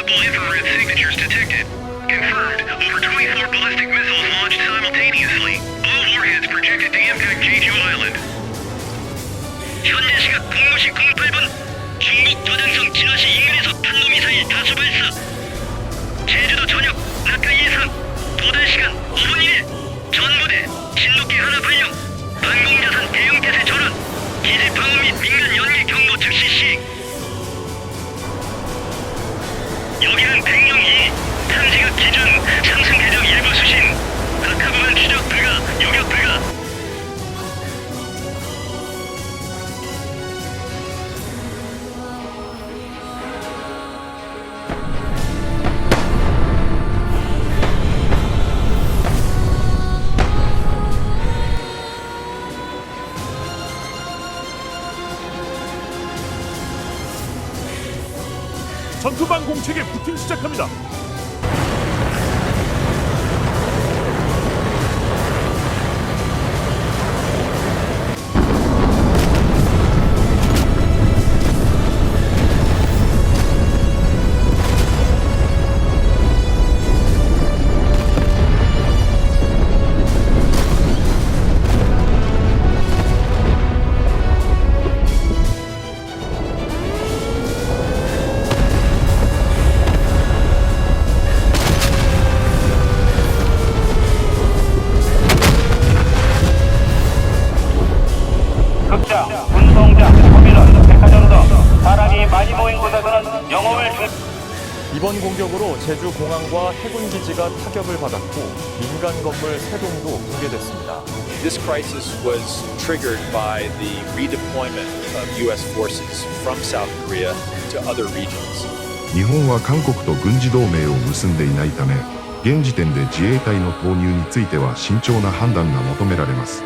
multiple infrared signatures detected. Confirmed, over 24 ballistic missiles launched simultaneously. All warheads projected to impact Jeju Island. 현재 시각 0시 08분 중국 도장성 진화시 2에서 탄도미사일 다수 발사 제주도 전역 낙하 예상 도달 시간 5분 이내 전부대 진돗개 하나 발령 방공자산 대형태세 전환 기지 방어 및 민간 연계 경보 즉시 시행 여기는 백령 2 탐지각 기준 상승 대적 일부 수신. 각하부만 추적 불가 요격 불가 공책에 부팅 시작합니다. 이번 공격으로 제주 공항과 해군 기지가 타격을 받았고 민간 건물 세 동도 붕괴됐습니다. This crisis was triggered by the redeployment of U.S. forces from South Korea to other regions. 日本は韓国と軍事同盟を結んでいないため現時点で自衛隊の投入については慎重な判断が求められます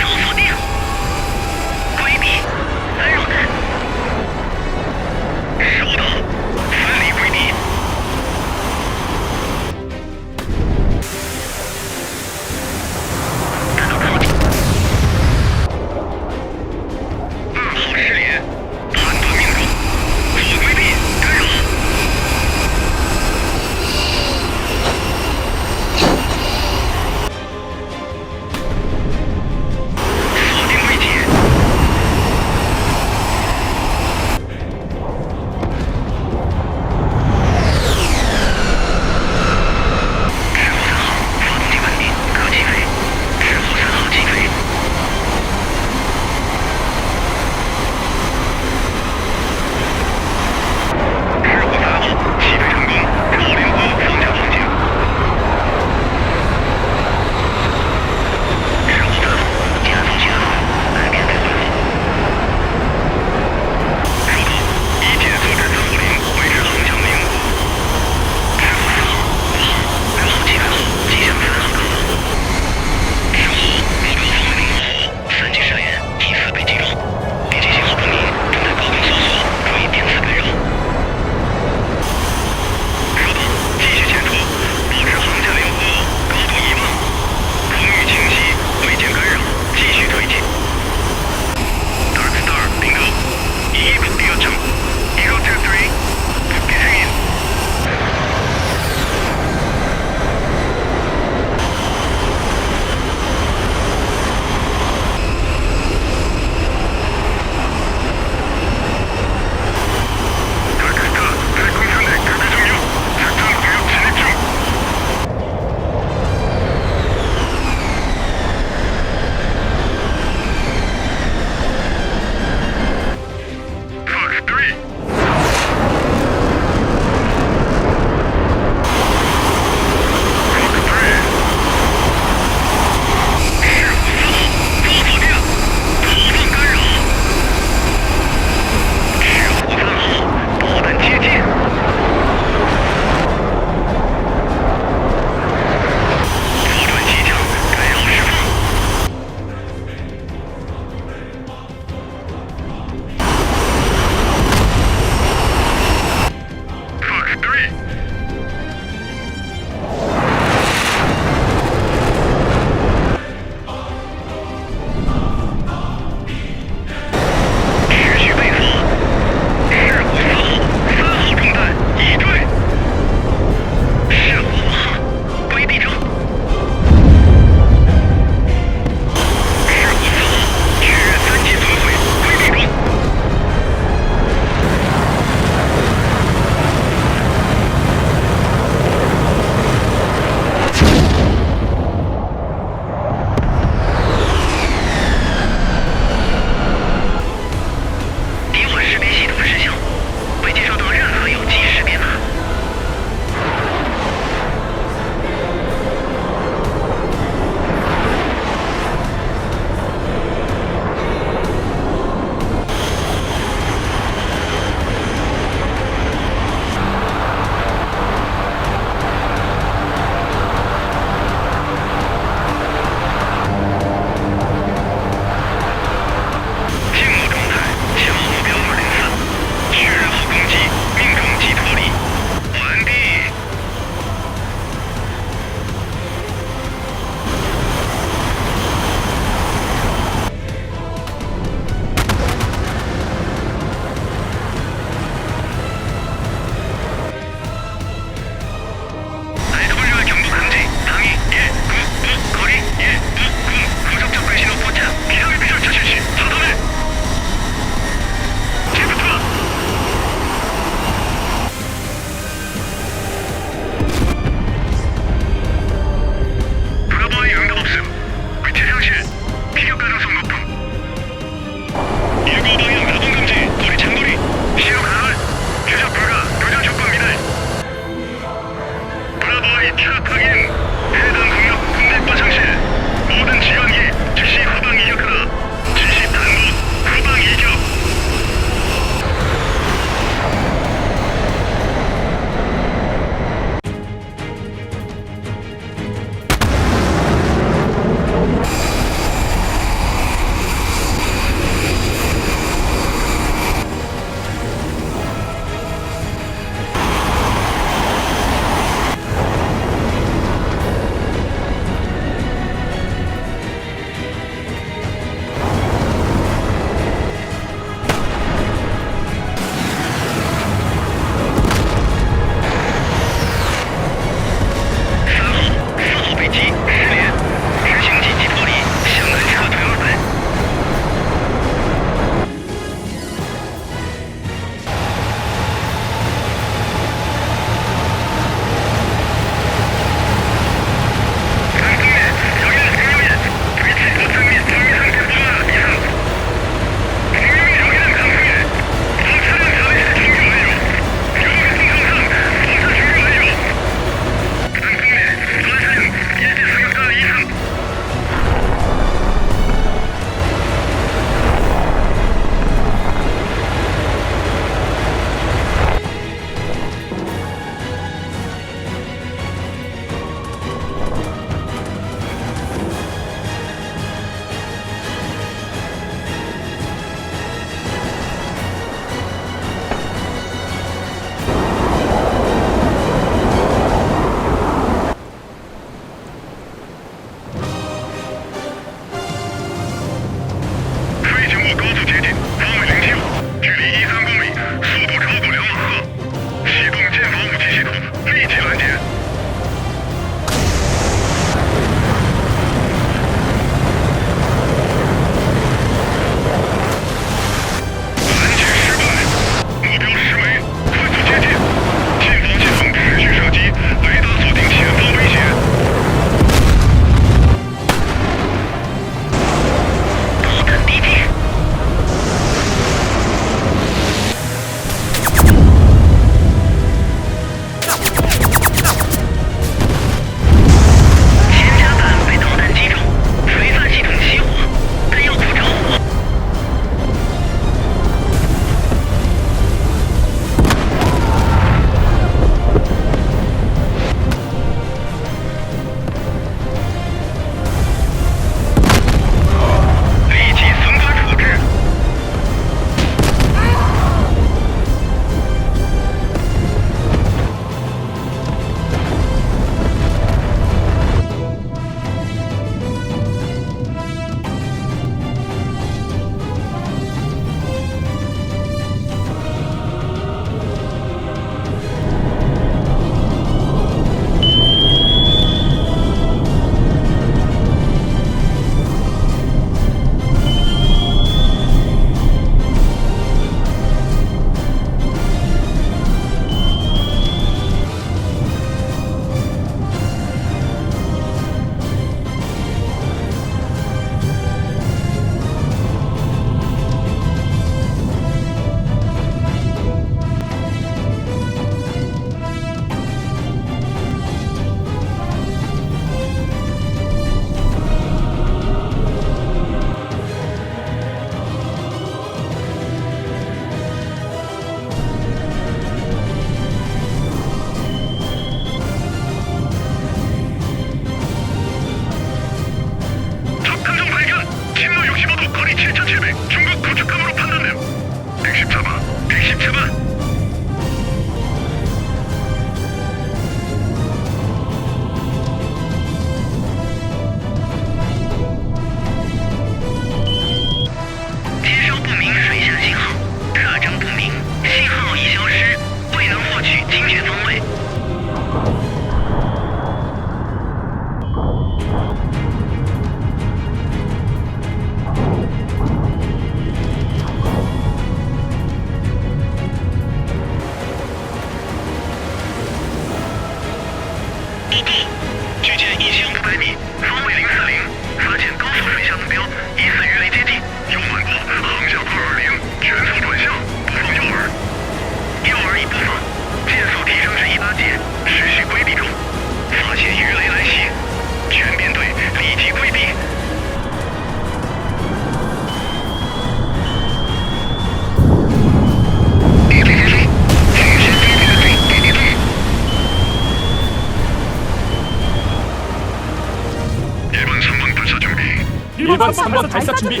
3번 발사 준비.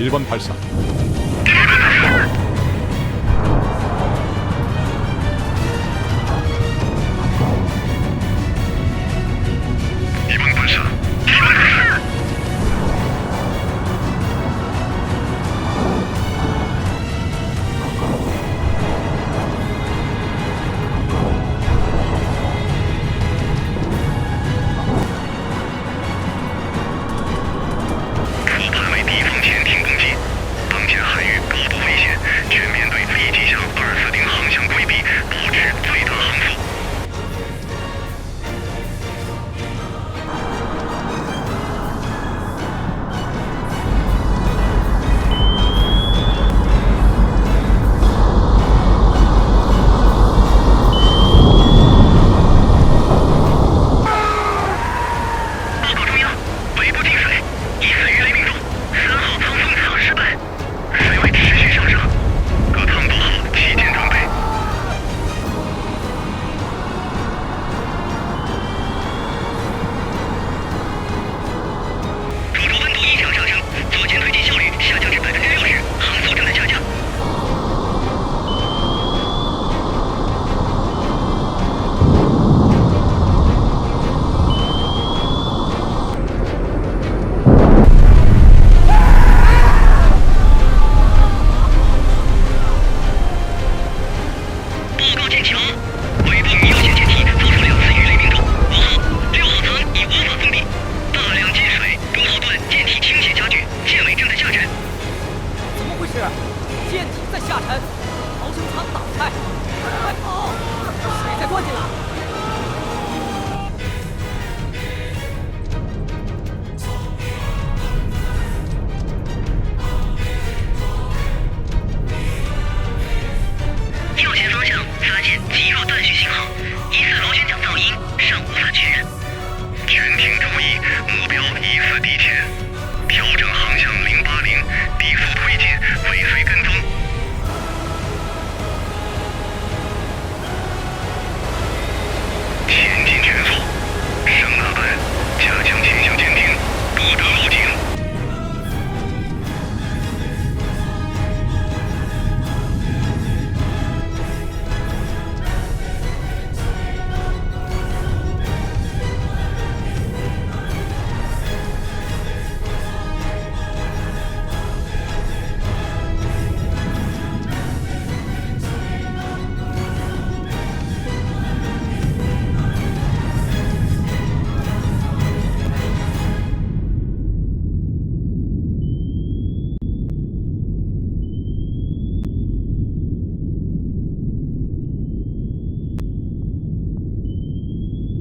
1번 발사.